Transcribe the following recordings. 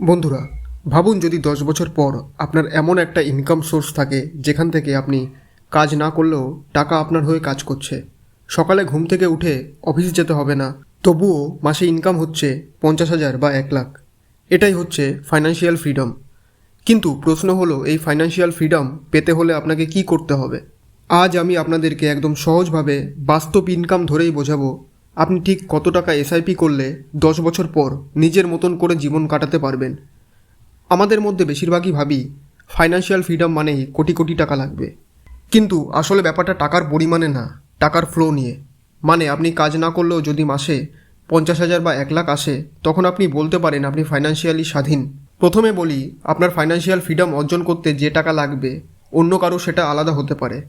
বন্ধুরা, ভাবুন যদি দশ বছর পর আপনার এমন একটা ইনকাম সোর্স থাকে যেখান থেকে আপনি কাজ না করলেও টাকা আপনার হয়ে কাজ করছে। সকালে ঘুম থেকে উঠে অফিস যেতে হবে না, তবুও মাসে ইনকাম হচ্ছে পঞ্চাশ হাজার বা এক লাখ। এটাই হচ্ছে ফাইন্যান্সিয়াল ফ্রিডম কিন্তু প্রশ্ন হলো, এই ফাইন্যান্সিয়াল ফ্রিডম পেতে হলে আপনাকে কি করতে হবে? আজ আমি আপনাদেরকে একদম সহজভাবে বাস্তব ইনকাম ধরেই বোঝাবো আপনি ঠিক কত টাকা এসআইপি করলে দশ বছর পর নিজের মতন করে জীবন কাটাতে পারবেন? আমাদের মধ্যে বেশিরভাগই ভাবি ফাইন্যান্সিয়াল ফ্রিডম মানেই কোটি কোটি টাকা লাগবে। কিন্তু আসলে ব্যাপারটা টাকার পরিমাণে না, টাকার ফ্লো নিয়ে। মানে আপনি কাজ না করলেও যদি মাসে পঞ্চাশ হাজার বা এক লাখ আসে, তখন আপনি বলতে পারেন আপনি ফাইন্যান্সিয়ালি স্বাধীন। প্রথমে বলি, আপনার ফাইন্যান্সিয়াল ফ্রিডম অর্জন করতে যে টাকা লাগবে, অন্য কারও সেটা আলাদা হতে পারে।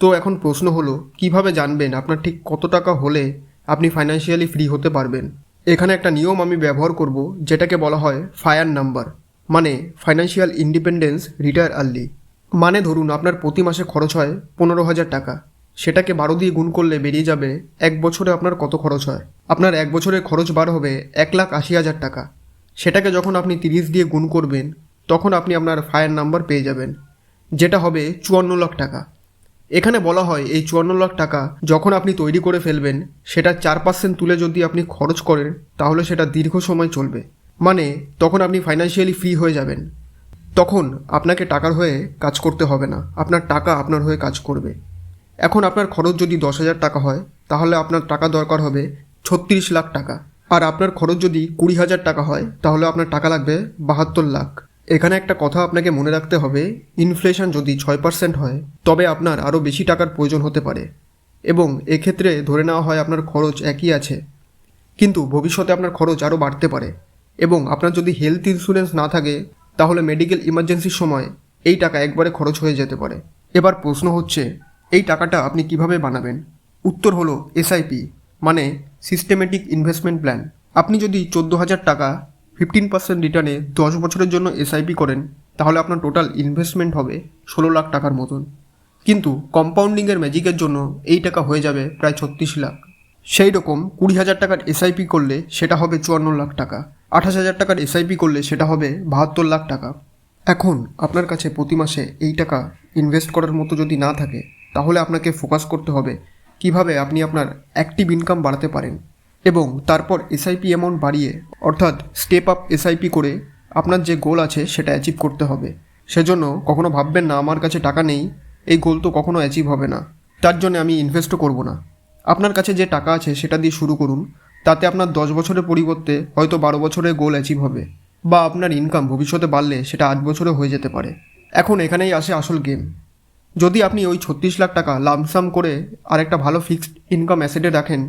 তো এখন প্রশ্ন হলো, কীভাবে জানবেন আপনার ঠিক কত টাকা হলে আপনি ফাইন্যান্সিয়ালি ফ্রি হতে পারবেন। এখানে একটা নিয়ম আমি ব্যবহার করব, যেটাকে বলা হয় ফায়ার নাম্বার মানে ফাইন্যান্সিয়াল ইন্ডিপেন্ডেন্স রিটায়ার আর্লি মানে ধরুন, আপনার প্রতি মাসে খরচ হয় পনেরো হাজার টাকা। সেটাকে বারো দিয়ে গুণ করলে বেরিয়ে যাবে এক বছরে আপনার কত খরচ হয়? আপনার এক বছরে খরচ বার হবে এক লাখ আশি হাজার টাকা। সেটাকে যখন আপনি তিরিশ দিয়ে গুণ করবেন, তখন আপনি আপনার ফায়ার নাম্বার পেয়ে যাবেন, যেটা হবে চুয়ান্ন লাখ টাকা। এখানে বলা হয় এই চুয়ান্ন লাখ টাকা যখন আপনি তৈরি করে ফেলবেন, সেটা চার পার্সেন্ট তুলে যদি আপনি খরচ করেন, তাহলে সেটা দীর্ঘ সময় চলবে। মানে তখন আপনি ফাইন্যান্সিয়ালি ফ্রি হয়ে যাবেন। তখন আপনাকে টাকার হয়ে কাজ করতে হবে না। আপনার টাকা আপনার হয়ে কাজ করবে। এখন আপনার খরচ যদি দশ হাজার টাকা হয়, তাহলে আপনার টাকা দরকার হবে ছত্রিশ লাখ টাকা। আর আপনার খরচ যদি কুড়ি হাজার টাকা হয়, তাহলে আপনার টাকা লাগবে বাহাত্তর লাখ। এখানে একটা কথা আপনাকে মনে রাখতে হবে ইনফ্লেশন যদি ছয় পার্সেন্ট হয়, তবে আপনার আরও বেশি টাকার প্রয়োজন হতে পারে। এবং এক্ষেত্রে ধরে নেওয়া হয় আপনার খরচ একই আছে। কিন্তু ভবিষ্যতে আপনার খরচ আরও বাড়তে পারে। এবং আপনার যদি হেলথ ইন্স্যুরেন্স না থাকে, তাহলে মেডিকেল ইমার্জেন্সির সময় এই টাকা একবারে খরচ হয়ে যেতে পারে। এবার প্রশ্ন হচ্ছে, এই টাকাটা আপনি কীভাবে বানাবেন? উত্তর হলো এসআইপি মানে সিস্টেমেটিক ইনভেস্টমেন্ট প্ল্যান আপনি যদি চোদ্দ হাজার টাকা ফিফটিন পার্সেন্ট রিটার্নে দশ বছরের জন্য এসআইপি করেন, তাহলে আপনার টোটাল ইনভেস্টমেন্ট হবে ষোলো লাখ টাকার মতন। কিন্তু কম্পাউন্ডিংয়ের ম্যাজিকের জন্য এই টাকা হয়ে যাবে প্রায় ছত্রিশ লাখ। সেই রকম কুড়ি হাজার টাকার এসআইপি করলে সেটা হবে চুয়ান্ন লাখ টাকা, আঠাশ হাজার টাকার এসআইপি করলে সেটা হবে বাহাত্তর লাখ টাকা। এখন আপনার কাছে প্রতি মাসে এই টাকা ইনভেস্ট করার মতো যদি না থাকে, তাহলে আপনাকে ফোকাস করতে হবে কীভাবে আপনি আপনার অ্যাক্টিভ ইনকাম বাড়াতে পারেন। এবং তারপর এসআইপি অ্যামাউন্ট বাড়িয়ে, অর্থাৎ স্টেপ আপ এসআইপি করে আপনার যে গোল আছে সেটা অ্যাচিভ করতে হবে। সেজন্য কখনো ভাববেন না, আমার কাছে টাকা নেই, এই গোল তো কখনো অ্যাচিভ হবে না। তার জন্য আমি ইনভেস্টও করব না। আপনার কাছে যে টাকা আছে সেটা দিয়ে শুরু করুন, তাতে আপনার দশ বছরের পরিবর্তে হয়তো বারো বছরের গোল অ্যাচিভ হবে, বা আপনার ইনকাম ভবিষ্যতে বাড়লে সেটা আট বছরে হয়ে যেতে পারে। এখন এখানেই আসে আসল গেম যদি আপনি ওই ছত্রিশ লাখ টাকা লামসাম করে আরেকটা ভালো ফিক্সড ইনকাম অ্যাসেটে রাখেন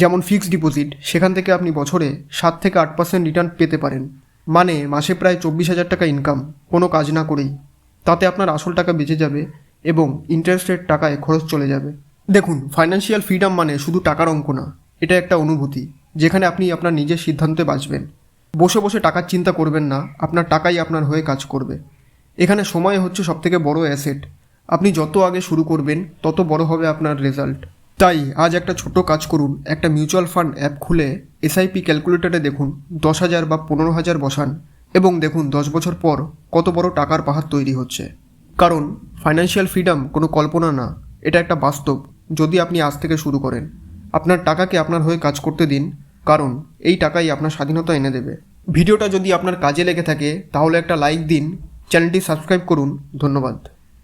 যেমন ফিক্সড ডিপোজিট সেখান থেকে আপনি বছরে সাত থেকে আট পার্সেন্ট রিটার্ন পেতে পারেন। মানে মাসে প্রায় চব্বিশ হাজার টাকা ইনকাম কোনো কাজ না করেই। তাতে আপনার আসল টাকা বেঁচে যাবে এবং ইন্টারেস্ট রেট টাকায় খরচ চলে যাবে। দেখুন ফাইন্যান্সিয়াল ফ্রিডম মানে শুধু টাকার অঙ্ক না, এটা একটা অনুভূতি, যেখানে আপনি আপনার নিজের সিদ্ধান্তে বাঁচবেন। বসে বসে টাকার চিন্তা করবেন না, আপনার টাকাই আপনার হয়ে কাজ করবে। এখানে সময় হচ্ছে সবথেকে বড় অ্যাসেট আপনি যত আগে শুরু করবেন, তত বড় হবে আপনার রেজাল্ট তাই আজ একটা ছোট কাজ করুন। একটা মিউচুয়াল ফান্ড অ্যাপ খুলে এসআইপি ক্যালকুলেটরে দেখুন, দশ হাজার বা পনেরো হাজার বসান এবং দেখুন দশ বছর পর কত বড় টাকার পাহাড় তৈরি হচ্ছে। কারণ ফাইন্যান্সিয়াল ফ্রিডম কোনো কল্পনা না, এটা একটা বাস্তব, যদি আপনি আজ থেকে শুরু করেন। আপনার টাকাকে আপনার হয়ে কাজ করতে দিন, কারণ এই টাকাই আপনার স্বাধীনতা এনে দেবে। ভিডিওটা যদি আপনার কাজে লেগে থাকে, তাহলে একটা লাইক দিন, চ্যানেলটি সাবস্ক্রাইব করুন, ধন্যবাদ।